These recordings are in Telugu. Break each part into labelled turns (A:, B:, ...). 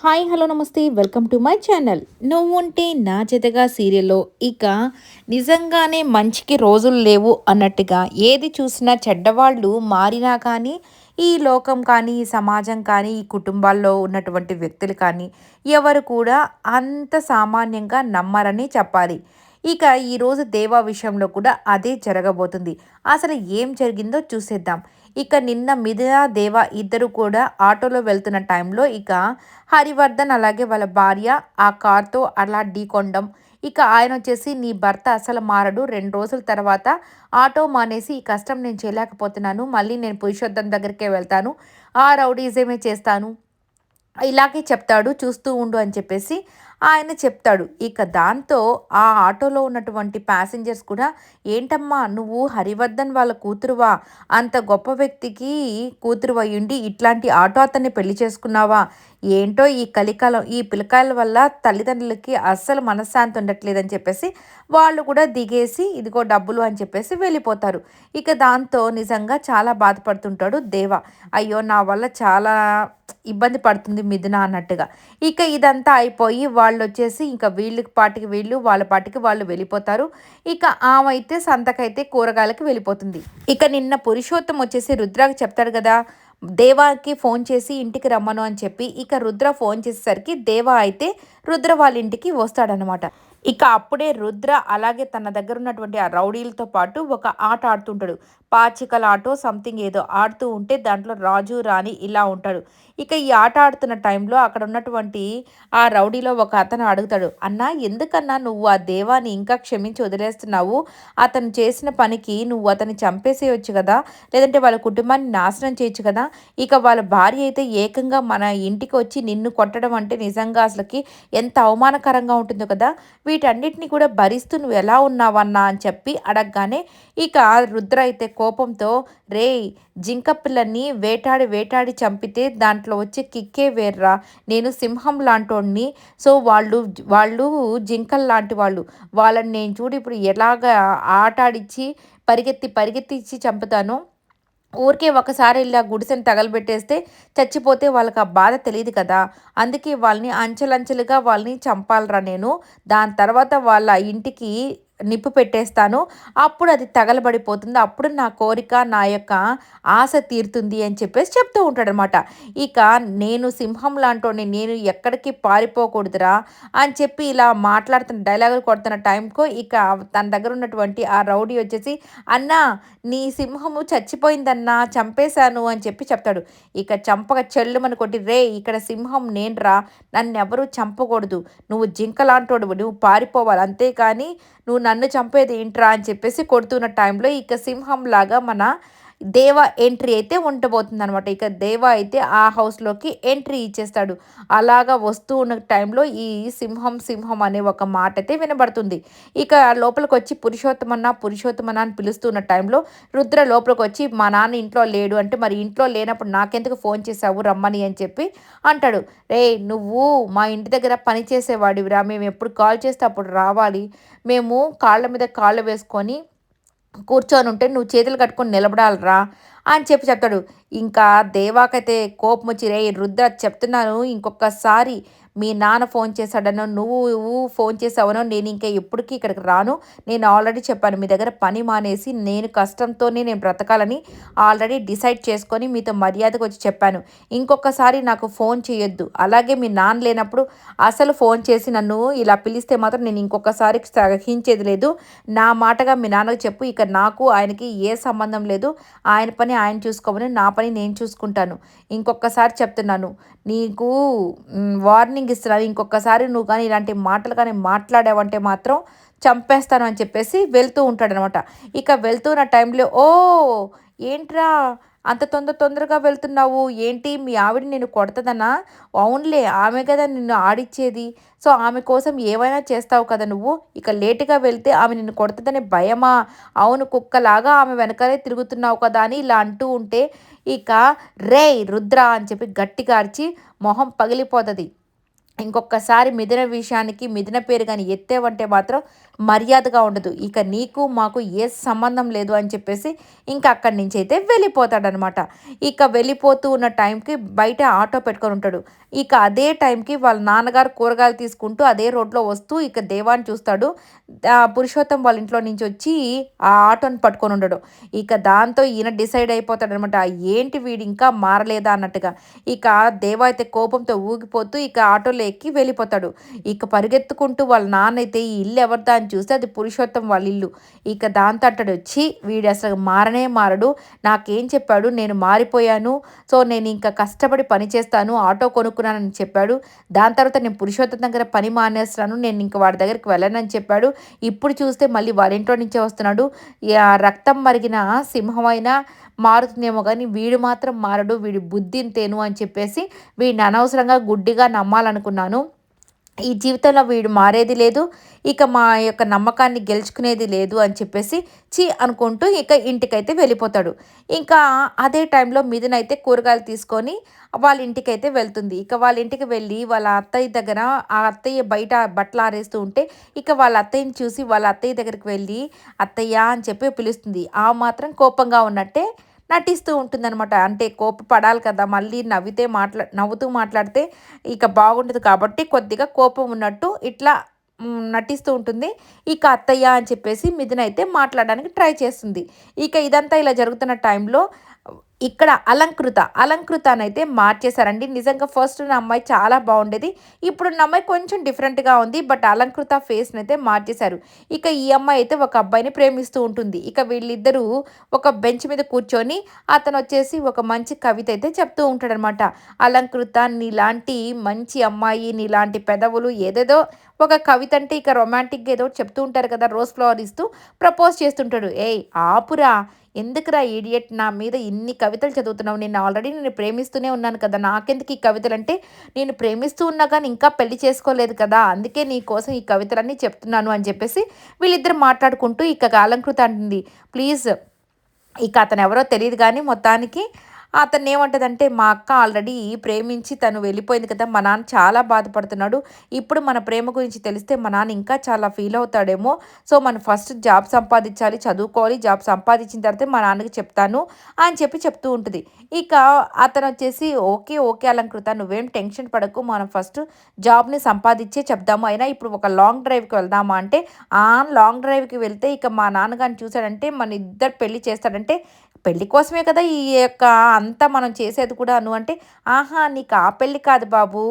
A: హాయ్ హలో నమస్తే. Welcome to my channel. నువ్వుంటే నా జతగా సీరియల్లో. ఇక నిజంగానే మంచికి రోజులు లేవు అన్నట్టుగా ఏది చూసినా చెడ్డవాళ్ళు మారినా కానీ ఈ లోకం కానీ ఈ సమాజం కానీ ఈ కుటుంబాల్లో ఉన్నటువంటి వ్యక్తులు కానీ ఎవరు కూడా అంత సామాన్యంగా నమ్మరని చెప్పాలి. ఇక ఈరోజు దేవా విషయంలో కూడా అదే జరగబోతుంది. అసలు ఏం జరిగిందో చూసేద్దాం. ఇక నిన్న మిథున దేవ ఇద్దరు కూడా ఆటోలో వెళ్తున్న టైంలో ఇక హరివర్ధన్ అలాగే వాళ్ళ భార్య ఆ కార్తో అలా ఢీకొండం ఇక ఆయన వచ్చేసి నీ భర్త అసలు మారడు. రెండు రోజుల తర్వాత ఆటో మానేసి ఈ కష్టం నేను చేయలేకపోతున్నాను. మళ్ళీ నేను పురుషోత్తం దగ్గరికే వెళ్తాను. ఆ రౌడీజమే చేస్తాను. ఇలాగే చెప్తాడు చూస్తూ ఉండు అని చెప్పేసి ఆయన చెప్తాడు. ఇక దాంతో ఆ ఆటోలో ఉన్నటువంటి ప్యాసింజర్స్ కూడా ఏంటమ్మా నువ్వు హరివర్ధన్ వాళ్ళ కూతురువా? అంత గొప్ప వ్యక్తికి కూతురు అయ్యుండి ఇట్లాంటి ఆటో అతన్ని పెళ్ళి చేసుకున్నావా? ఏంటో ఈ కలికాలం ఈ పిల్లకాయల వల్ల తల్లిదండ్రులకి అస్సలు మనశ్శాంతి ఉండట్లేదని చెప్పేసి వాళ్ళు కూడా దిగేసి ఇదిగో డబ్బులు అని చెప్పేసి వెళ్ళిపోతారు. ఇక దాంతో నిజంగా చాలా బాధపడుతుంటాడు దేవ. అయ్యో నా వల్ల చాలా ఇబ్బంది పడుతుంది మిథున అన్నట్టుగా. ఇక ఇదంతా అయిపోయి వాళ్ళు వచ్చేసి ఇంకా వీళ్ళకి పాటికి వీళ్ళు వాళ్ళ పాటికి వాళ్ళు వెళ్ళిపోతారు. ఇక ఆమె అయితే సంతకైతే కూరగాయలకి వెళ్ళిపోతుంది. ఇక నిన్న పురుషోత్తం వచ్చేసి రుద్రాకి చెప్తాడు కదా దేవాకి ఫోన్ చేసి ఇంటికి రమ్మను అని చెప్పి ఇక రుద్ర ఫోన్ చేసేసరికి దేవా అయితే రుద్ర వాళ్ళ ఇంటికి వస్తాడనమాట ఇక అప్పుడే రుద్ర అలాగే తన దగ్గర ఉన్నటువంటి ఆ రౌడీలతో పాటు ఒక ఆట ఆడుతుంటాడు. పాచికల ఆటో సంథింగ్ ఏదో ఆడుతూ ఉంటే దాంట్లో రాజు రాణి ఇలా ఉంటాడు. ఇక ఈ ఆట ఆడుతున్న టైంలో అక్కడ ఉన్నటువంటి ఆ రౌడీలో ఒక అతను అడుగుతాడు అన్నా ఎందుకన్నా నువ్వు ఆ దేవాన్ని ఇంకా క్షమించి వదిలేస్తున్నావు? అతను చేసిన పనికి నువ్వు అతన్ని చంపేసేయచ్చు కదా? లేదంటే వాళ్ళ కుటుంబాన్ని నాశనం చేయొచ్చు కదా? ఇక వాళ్ళ భార్య అయితే ఏకంగా మన ఇంటికి వచ్చి నిన్ను కొట్టడం అంటే నిజంగా అసలుకి ఎంత అవమానకరంగా ఉంటుందో కదా వీటన్నిటిని కూడా భరిస్తూ నువ్వు ఎలా ఉన్నావన్నా అని చెప్పి అడగగానే ఇక రుద్ర అయితే కోపంతో రే జింక పిల్లని వేటాడి వేటాడి చంపితే దాంట్లో వచ్చే కిక్కే వేర్రా. నేను సింహం లాంటోడిని. సో వాళ్ళు వాళ్ళు జింకల్ లాంటి వాళ్ళు. వాళ్ళని నేను చూడు ఇప్పుడు ఎలాగ ఆటాడిచ్చి పరిగెత్తి పరిగెత్తిచ్చి చంపుతాను. ఊరికే ఒకసారి ఇలా గుడిసెను తగలబెట్టేస్తే చచ్చిపోతే వాళ్ళకి ఆ బాధ తెలియదు కదా. అందుకే వాళ్ళని అంచెలంచెలుగా వాళ్ళని చంపాలరా నేను. దాని తర్వాత వాళ్ళ ఇంటికి నిప్పు పెట్టేస్తాను. అప్పుడు అది తగలబడిపోతుంది. అప్పుడు నా కోరిక నా యొక్క ఆశ తీరుతుంది అని చెప్పేసి చెప్తూ ఉంటాడనమాట. ఇక నేను సింహం లాంటి నేను ఎక్కడికి పారిపోకూడదురా అని చెప్పి ఇలా మాట్లాడుతున్న డైలాగులు కొడుతున్న టైంకు ఇక తన దగ్గర ఉన్నటువంటి ఆ రౌడీ వచ్చేసి అన్నా నీ సింహము చచ్చిపోయిందన్నా చంపేశాను అని చెప్పి చెప్తాడు. ఇక చంపక చెల్లుమని కొట్టి రే ఇక్కడ సింహం నేను రా నన్ను ఎవరూ చంపకూడదు. నువ్వు జింక లాంటోడు నువ్వు పారిపోవాలి. అంతేకాని నువ్వు నన్ను చంపేది ఏంట్రా అని చెప్పేసి కొడుతున్న టైంలో ఇక సింహం లాగా మన దేవ ఎంట్రీ అయితే ఉండబోతుంది అనమాట ఇక దేవ అయితే ఆ హౌస్లోకి ఎంట్రీ ఇచ్చేస్తాడు. అలాగా వస్తూ ఉన్న టైంలో ఈ సింహం సింహం అనే ఒక మాట అయితే వినబడుతుంది. ఇక లోపలికి వచ్చి పురుషోత్తమన్న పురుషోత్తమన్న అని పిలుస్తున్న టైంలో రుద్ర లోపలికి వచ్చి మా నాన్న ఇంట్లో లేడు అంటే మరి ఇంట్లో లేనప్పుడు నాకెందుకు ఫోన్ చేసావు రమ్మని అని చెప్పి అంటాడు. రే నువ్వు మా ఇంటి దగ్గర పని చేసేవాడివిరా. మేము ఎప్పుడు కాల్ చేస్తే అప్పుడు రావాలి. మేము కాళ్ళ మీద కాళ్ళు వేసుకొని కూర్చొని ఉంటే నువ్వు చేతులు కట్టుకొని నిలబడాలరా అని చెప్పి చెప్తాడు. ఇంకా దేవాకైతే కోపం వచ్చి రే రుద్ర చెప్తున్నాను ఇంకొకసారి మీ నాన్న ఫోన్ చేశాడనో నువ్వు ఫోన్ చేసావనో నేను ఇంకా ఎప్పటికీ ఇక్కడికి రాను. నేను ఆల్రెడీ చెప్పాను మీ దగ్గర పని మానేసి నేను కష్టంతోనే నేను బ్రతకాలని ఆల్రెడీ డిసైడ్ చేసుకొని మీతో మర్యాదకు వచ్చి చెప్పాను. ఇంకొకసారి నాకు ఫోన్ చేయొద్దు. అలాగే మీ నాన్న లేనప్పుడు అసలు ఫోన్ చేసి నన్ను ఇలా పిలిస్తే మాత్రం నేను ఇంకొకసారి సహించేది లేదు. నా మాటగా మీ నాన్నకు చెప్పు ఇక నాకు ఆయనకి ఏ సంబంధం లేదు. ఆయన పని ఆయన చూసుకోమని నా పని నేను చూసుకుంటాను. ఇంకొకసారి చెప్తున్నాను. నీకు వార్నింగ్ ఇస్తున్నాను ఇంకొకసారి నువ్వు కానీ ఇలాంటి మాటలు కానీ మాట్లాడావంటే మాత్రం చంపేస్తాను అని చెప్పేసి వెళ్తూ ఉంటాడనమాట. ఇక వెళ్తున్న టైంలో ఓ ఏంట్రా? అంత తొందర తొందరగా వెళ్తున్నావు. ఏంటి? మీ ఆవిడ నేను కొడతదనా? అవునులే ఆమె కదా నిన్ను ఆడిచ్చేది. సో ఆమె కోసం ఏమైనా చేస్తావు కదా నువ్వు? ఇక లేటుగా వెళ్తే ఆమె నిన్ను కొడుతుందనే భయమా? అవును కుక్కలాగా ఆమె వెనకాలే తిరుగుతున్నావు కదా అని ఇలా అంటూ ఉంటే ఇక రే రుద్ర అని చెప్పి గట్టిగా అరిచి మొహం పగిలిపోతుంది. ఇంకొకసారి మిథున విషయానికి మిథున పేరు కానీ ఎత్తేవంటే మాత్రం మర్యాదగా ఉండదు. ఇక నీకు మాకు ఏ సంబంధం లేదు అని చెప్పేసి ఇంకా అక్కడి నుంచి అయితే వెళ్ళిపోతాడనమాట. ఇక వెళ్ళిపోతూ ఉన్న టైంకి బయట ఆటో పెట్టుకొని ఉంటాడు. ఇక అదే టైంకి వాళ్ళ నాన్నగారు కూరగాయలు తీసుకుంటూ అదే రోడ్లో వస్తూ ఇక దేవాన్ని చూస్తాడు. పురుషోత్తం వాళ్ళ ఇంట్లో నుంచి వచ్చి ఆ ఆటోని పట్టుకొని ఉండడు. ఇక దాంతో ఈయన డిసైడ్ అయిపోతాడనమాట. ఏంటి వీడు ఇంకా మారలేదా అన్నట్టుగా. ఇక దేవా అయితే కోపంతో ఊగిపోతూ ఇక ఆటోలో ఎక్కి వెళ్ళిపోతాడు. ఇక పరిగెత్తుకుంటూ వాళ్ళ నాన్న అయితే ఈ ఇల్లు ఎవరిదా అని చూస్తే అది పురుషోత్తం వాళ్ళ ఇల్లు. ఇక దాంతో అట్టడు వచ్చి వీడు అసలు మారనే మారడు. నాకేం చెప్పాడు? నేను మారిపోయాను. సో నేను ఇంకా కష్టపడి పని చేస్తాను. ఆటో కొనుక్కున్నానని చెప్పాడు. దాని తర్వాత నేను పురుషోత్తం దగ్గర పని మానేస్తున్నాను నేను ఇంకా వాడి దగ్గరికి వెళ్ళనని చెప్పాడు. ఇప్పుడు చూస్తే మళ్ళీ వాళ్ళ ఇంట్లో నుంచే వస్తున్నాడు. రక్తం మరిగిన సింహమైన మారుతుందేమో కానీ వీడు మాత్రం మారడు వీడి బుద్ధింతేను అని చెప్పేసి వీడిని అనవసరంగా గుడ్డిగా నమ్మాలనుకున్నాను. ఈ జీవితంలో వీడు మారేది లేదు ఇక మా యొక్క నమ్మకాన్ని గెలుచుకునేది లేదు అని చెప్పేసి చి అనుకుంటూ ఇక ఇంటికైతే వెళ్ళిపోతాడు. ఇంకా అదే టైంలో మిథునైతే కూరగాయలు తీసుకొని వాళ్ళ ఇంటికి అయితే వెళ్తుంది. ఇక వాళ్ళ ఇంటికి వెళ్ళి వాళ్ళ అత్తయ్య దగ్గర ఆ అత్తయ్య బయట బట్టలు ఆరేస్తూ ఉంటే ఇక వాళ్ళ అత్తయ్యని చూసి వాళ్ళ అత్తయ్య దగ్గరికి వెళ్ళి అత్తయ్య అని చెప్పి పిలుస్తుంది. ఆ మాత్రం కోపంగా ఉన్నట్టే నటిస్తూ ఉంటుందన్నమాట. అంటే కోప పడాలి కదా మళ్ళీ నవ్వితే మాట్లా నవ్వుతూ మాట్లాడితే ఇక బాగుండదు కాబట్టి కొద్దిగా కోపం ఉన్నట్టు ఇట్లా నటిస్తూ ఉంటుంది. ఇక అత్తయ్య అని చెప్పేసి మిథున అయితే మాట్లాడడానికి ట్రై చేస్తుంది. ఇక ఇదంతా ఇలా జరుగుతున్న టైంలో ఇక్కడ అలంకృత అలంకృతనైతే అయితే మార్చేశారండి. నిజంగా ఫస్ట్ ఉన్న అమ్మాయి చాలా బాగుండేది. ఇప్పుడున్న అమ్మాయి కొంచెం డిఫరెంట్గా ఉంది బట్ అలంకృత ఫేస్ని అయితే మార్చేశారు. ఇక ఈ అమ్మాయి అయితే ఒక అబ్బాయిని ప్రేమిస్తూ ఉంటుంది. ఇక వీళ్ళిద్దరూ ఒక బెంచ్ మీద కూర్చొని అతను వచ్చేసి ఒక మంచి కవిత అయితే చెప్తూ ఉంటాడనమాట. అలంకృత నీలాంటి మంచి అమ్మాయి నీలాంటి పెదవులు ఏదేదో ఒక కవిత అంటే ఇక రొమాంటిక్గా ఏదో చెప్తూ ఉంటారు కదా రోజ్ ఫ్లవర్ ఇస్తూ ప్రపోజ్ చేస్తుంటాడు. ఏయ్ ఆపురా ఎందుకురా ఈడియట్ నా మీద ఇన్ని కవితలు చదువుతున్నావు. నేను ఆల్రెడీ నేను ప్రేమిస్తూనే ఉన్నాను కదా. నాకెందుకు ఈ కవితలు అంటే నేను ప్రేమిస్తూ ఉన్నా కానీ ఇంకా పెళ్ళి చేసుకోలేదు కదా. అందుకే నీ కోసం ఈ కవితలన్నీ చెప్తున్నాను అని చెప్పేసి వీళ్ళిద్దరు మాట్లాడుకుంటూ ఇక కాలంకృత అంటుంది. ప్లీజ్ ఇక అతను ఎవరో తెలియదు కానీ మొత్తానికి అతను ఏమంటదంటే మా అక్క ఆల్రెడీ ప్రేమించి తను వెళ్ళిపోయింది కదా మా నాన్న చాలా బాధపడుతున్నాడు. ఇప్పుడు మన ప్రేమ గురించి తెలిస్తే మా నాన్న ఇంకా చాలా ఫీల్ అవుతాడేమో. సో మనం ఫస్ట్ జాబ్ సంపాదించాలి చదువుకోవాలి జాబ్ సంపాదించిన తర్వాత మా నాన్నకి చెప్తాను అని చెప్పి చెప్తూ ఉంటుంది. ఇక అతను వచ్చేసి ఓకే ఓకే అలంకృత నువ్వేం టెన్షన్ పడకు. మనం ఫస్ట్ జాబ్ని సంపాదించే చెప్దాము. అయినా ఇప్పుడు ఒక లాంగ్ డ్రైవ్కి వెళ్దామా? అంటే ఆ లాంగ్ డ్రైవ్కి వెళ్తే ఇక మా నాన్నగారిని చూశాడంటే మన ఇద్దరు పెళ్ళి చేస్తాడంటే పెళ్ళి కోసమే కదా ఈ యొక్క అంతా మనం చేసేది కూడాను. అంటే ఆహా నీకు ఆ పెళ్ళి కాదు బాబు.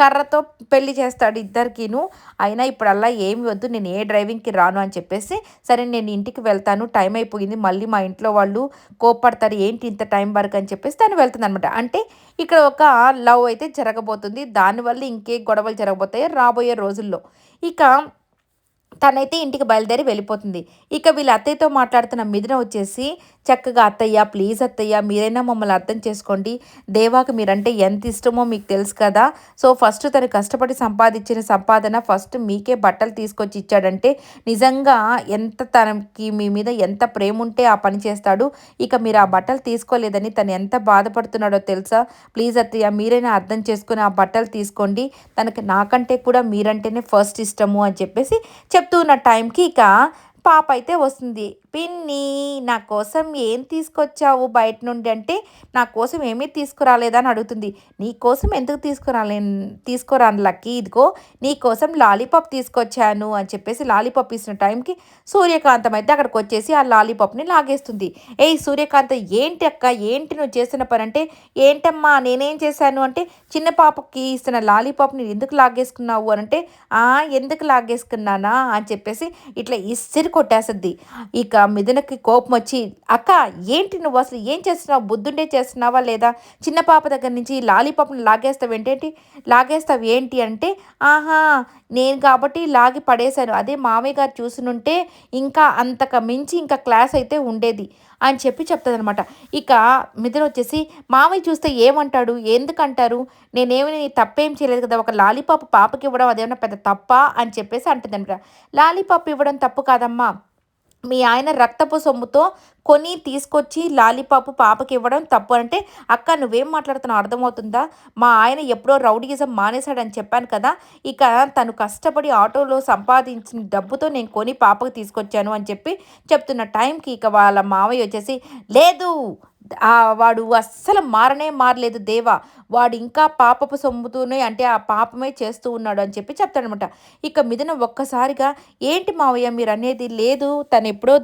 A: కర్రతో పెళ్ళి చేస్తాడు ఇద్దరికిను. అయినా ఇప్పుడల్లా ఏమి వద్దు నేను ఏ డ్రైవింగ్కి రాను అని చెప్పేసి సరే నేను ఇంటికి వెళ్తాను టైం అయిపోయింది మళ్ళీ మా ఇంట్లో వాళ్ళు కోప్పడతారు ఏంటి ఇంత టైం వరకు అని చెప్పేసి తను వెళ్తుంది అనమాట అంటే ఇక్కడ ఒక లవ్ అయితే జరగబోతుంది దానివల్ల ఇంకే గొడవలు జరగబోతాయి రాబోయే రోజుల్లో. ఇక తనైతే ఇంటికి బయలుదేరి వెళ్ళిపోతుంది. ఇక వీళ్ళ అత్తయ్యతో మాట్లాడుతున్న మిథున వచ్చేసి చక్కగా అత్తయ్య ప్లీజ్ అత్తయ్య మీరైనా మమ్మల్ని అర్థం చేసుకోండి. దేవాకి మీరంటే ఎంత ఇష్టమో మీకు తెలుసు కదా. సో ఫస్ట్ తను కష్టపడి సంపాదించిన సంపాదన ఫస్ట్ మీకే బట్టలు తీసుకొచ్చి ఇచ్చాడంటే నిజంగా ఎంత తనకి మీ మీద ఎంత ప్రేమ ఉంటే ఆ పని చేస్తాడు. ఇక మీరు ఆ బట్టలు తీసుకోలేదని తను ఎంత బాధపడుతున్నాడో తెలుసా? ప్లీజ్ అత్తయ్య మీరైనా అర్థం చేసుకుని ఆ బట్టలు తీసుకోండి. తనకి నాకంటే కూడా మీరంటేనే ఫస్ట్ ఇష్టము అని చెప్పేసి చెప్తూ ఉన్న టైంకి ఇక పాప అయితే వస్తుంది. పిన్ని నా కోసం ఏం తీసుకొచ్చావు బయట నుండి అంటే నా కోసం ఏమీ తీసుకురాలేదని అడుగుతుంది. నీ కోసం ఎందుకు తీసుకురాలే తీసుకురాను లక్కీ? ఇదిగో నీ కోసం లాలీపాప్ తీసుకొచ్చాను అని చెప్పేసి లాలీపాప్ ఇచ్చిన టైంకి సూర్యకాంతం అయితే అక్కడికి వచ్చేసి ఆ లాలీపాప్ని లాగేస్తుంది. ఏ సూర్యకాంత ఏంటి అక్క? ఏంటి నువ్వు చేసిన పని అంటే ఏంటమ్మా? నేనేం చేశాను అంటే చిన్న పాపకి ఇస్తున్న లాలీపాప్ని ఎందుకు లాగేసుకున్నావు అని అంటే ఎందుకు లాగేసుకున్నానా అని చెప్పేసి ఇట్లా ఇసిరి కొట్టేస్తుంది. ఇక మిథునకి కోపం వచ్చి అక్క ఏంటి నువ్వు అసలు ఏం చేస్తున్నావు? బుద్ధుండే చేస్తున్నావా లేదా? చిన్న పాప దగ్గర నుంచి లాలీపాప్ను లాగేస్తావు ఏంటేంటి? లాగేస్తావు ఏంటి అంటే ఆహా నేను కాబట్టి లాగి పడేశాను. అదే మామయ్య గారు చూసినుంటే ఇంకా అంతక మించి ఇంకా క్లాస్ అయితే ఉండేది. అని చెప్పి చెప్తుందనమాట ఇక మిథున్ వచ్చేసి మామయ్య చూస్తే ఏమంటాడు? ఎందుకంటారు? నేనేమి తప్పేం చేయలేదు కదా ఒక లాలీపాప్ పాపకి ఇవ్వడం అదేమన్నా పెద్ద తప్ప? అని చెప్పేసి అంటుందనమాట లాలీపాప్ ఇవ్వడం తప్పు కాదమ్మా. మీ ఆయన రక్తపు సొమ్ముతో కొని తీసుకొచ్చి లాలీపాపు పాపకి ఇవ్వడం తప్పు అంటే అక్క నువ్వేం మాట్లాడుతున్నావు? అర్థమవుతుందా? మా ఆయన ఎప్పుడో రౌడీజం మానేశాడని చెప్పాను కదా ఇక తను కష్టపడి ఆటోలో సంపాదించిన డబ్బుతో నేను కొని పాపకు తీసుకొచ్చాను అని చెప్పి చెప్తున్న టైంకి ఇక వాళ్ళ మావయ్య వచ్చేసి లేదు వాడు అస్సలు మారనే మారలేదు. దేవా వాడు ఇంకా పాపపు సొమ్ముతూనే అంటే ఆ పాపమే చేస్తూ ఉన్నాడు అని చెప్పి చెప్తాడనమాట. ఇక మిథున ఒక్కసారిగా ఏంటి మావయ్య మీరు అనేది లేదు. తను ఎప్పుడో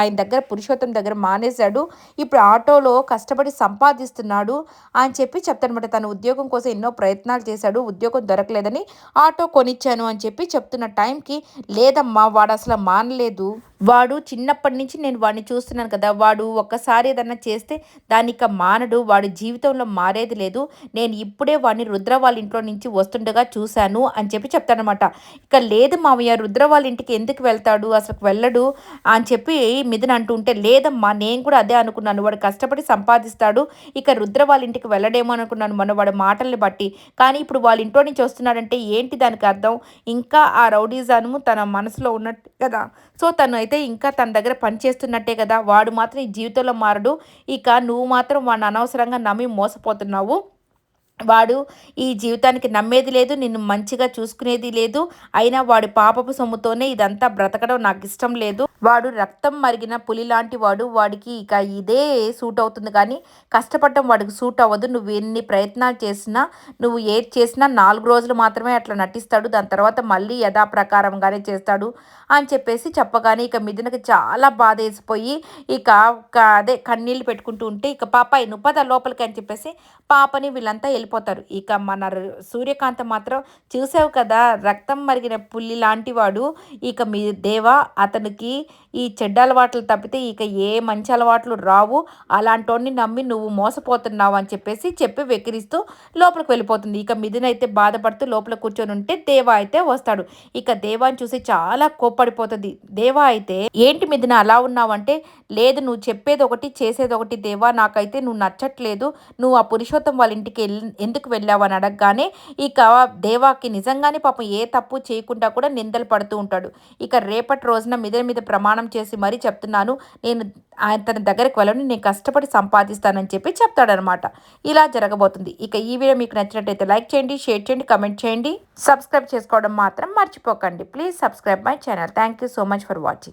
A: ఆయన దగ్గర పురుషోత్తం దగ్గర మానేశాడు. ఇప్పుడు ఆటోలో కష్టపడి సంపాదిస్తున్నాడు అని చెప్పి చెప్తాడనమాట. తన ఉద్యోగం కోసం ఎన్నో ప్రయత్నాలు చేశాడు. ఉద్యోగం దొరకలేదని ఆటో కొనిచ్చాను అని చెప్పి చెప్తున్న టైంకి లేదమ్మా వాడు అసలు మానలేదు. వాడు చిన్నప్పటి నుంచి నేను వాడిని చూస్తున్నాను కదా వాడు ఒక్కసారి ఏదన్నా చేస్తే దానిక మానడు వాడి జీవితంలో మారేది లేదు. నేను ఇప్పుడే వాడిని రుద్ర వాళ్ళ ఇంట్లో నుంచి వస్తుండగా చూశాను అని చెప్పి చెప్తానమాట. ఇక లేదు మామయ్య రుద్ర వాళ్ళ ఇంటికి ఎందుకు వెళ్తాడు? అసలు వెళ్ళడు అని చెప్పి మిథున్ అంటుంటే లేదమ్మా నేను కూడా అదే అనుకున్నాను. వాడు కష్టపడి సంపాదిస్తాడు ఇక రుద్ర వాళ్ళ ఇంటికి వెళ్ళడేమో అనుకున్నాను మన వాడి మాటల్ని బట్టి. కానీ ఇప్పుడు వాళ్ళ ఇంట్లో నుంచి వస్తున్నాడంటే ఏంటి దానికి అర్థం? ఇంకా ఆ రౌడీజాను తన మనసులో ఉన్నట్టు కదా. సో తను అయితే ఇంకా తన దగ్గర పనిచేస్తున్నట్టే కదా. వాడు మాత్రం ఈ జీవితంలో మారడు. ఇక నువ్వు మాత్రం వాడిని అనవసరంగా నమ్మి మోసపోతున్నావు. వాడు ఈ జీవితానికి నమ్మేది లేదు నిన్ను మంచిగా చూసుకునేది లేదు అయినా వాడి పాపపు సొమ్ముతోనే ఇదంతా బ్రతకడం నాకు ఇష్టం లేదు. వాడు రక్తం మరిగిన పులి లాంటి వాడు వాడికి ఇక ఇదే సూట్ అవుతుంది కానీ కష్టపడటం వాడికి సూట్ అవ్వదు. నువ్వు ఎన్ని ప్రయత్నాలు చేసినా నువ్వు ఏది చేసినా నాలుగు రోజులు మాత్రమే అట్లా నటిస్తాడు. దాని తర్వాత మళ్ళీ యథాప్రకారంగానే చేస్తాడు అని చెప్పేసి చెప్పగానే ఇక మిథునకి చాలా బాధ వేసిపోయి ఇక అదే కన్నీళ్ళు పెట్టుకుంటూ ఉంటే ఇక పాప నువ్వు పద లోపలికి అని చెప్పేసి పాపని వీళ్ళంతా వెళ్ళిపోతారు. ఇక మన సూర్యకాంత మాత్రం చూసావు కదా రక్తం మరిగిన పుల్లి లాంటివాడు. ఇక మీ దేవా అతనికి ఈ చెడ్డ అలవాట్లు తప్పితే ఇక ఏ మంచి అలవాట్లు రావు. అలాంటోడిని నమ్మి నువ్వు మోసపోతున్నావు అని చెప్పేసి చెప్పి వెక్కిరిస్తూ లోపలికి వెళ్ళిపోతుంది. ఇక మిథునైతే బాధపడుతూ లోపల కూర్చొని ఉంటే దేవా అయితే వస్తాడు. ఇక దేవాని చూసి చాలా కోప్పడిపోతుంది. దేవా అయితే ఏంటి మిథున అలా ఉన్నావంటే లేదు నువ్వు చెప్పేది ఒకటి చేసేది ఒకటి దేవా నాకైతే నువ్వు నచ్చట్లేదు. నువ్వు ఆ పురుషోత్తం వాళ్ళ ఇంటికి వెళ్ళి ఎందుకు వెళ్ళావు అని అడగగానే ఇక దేవాకి నిజంగానే పాపం ఏ తప్పు చేయకుండా కూడా నిందలు పడుతూ ఉంటాడు. ఇక రేపటి రోజున మీద మీద ప్రమాణం చేసి మరీ చెప్తున్నాను. నేను ఆయన తన దగ్గరికి వెళ్ళను. నేను కష్టపడి సంపాదిస్తానని చెప్పి చెప్తాడనమాట ఇలా జరగబోతుంది. ఇక ఈ వీడియో మీకు నచ్చినట్టయితే లైక్ చేయండి షేర్ చేయండి కమెంట్ చేయండి. సబ్స్క్రైబ్ చేసుకోవడం మాత్రం మర్చిపోకండి. Please subscribe my channel. Thank you so much for watching.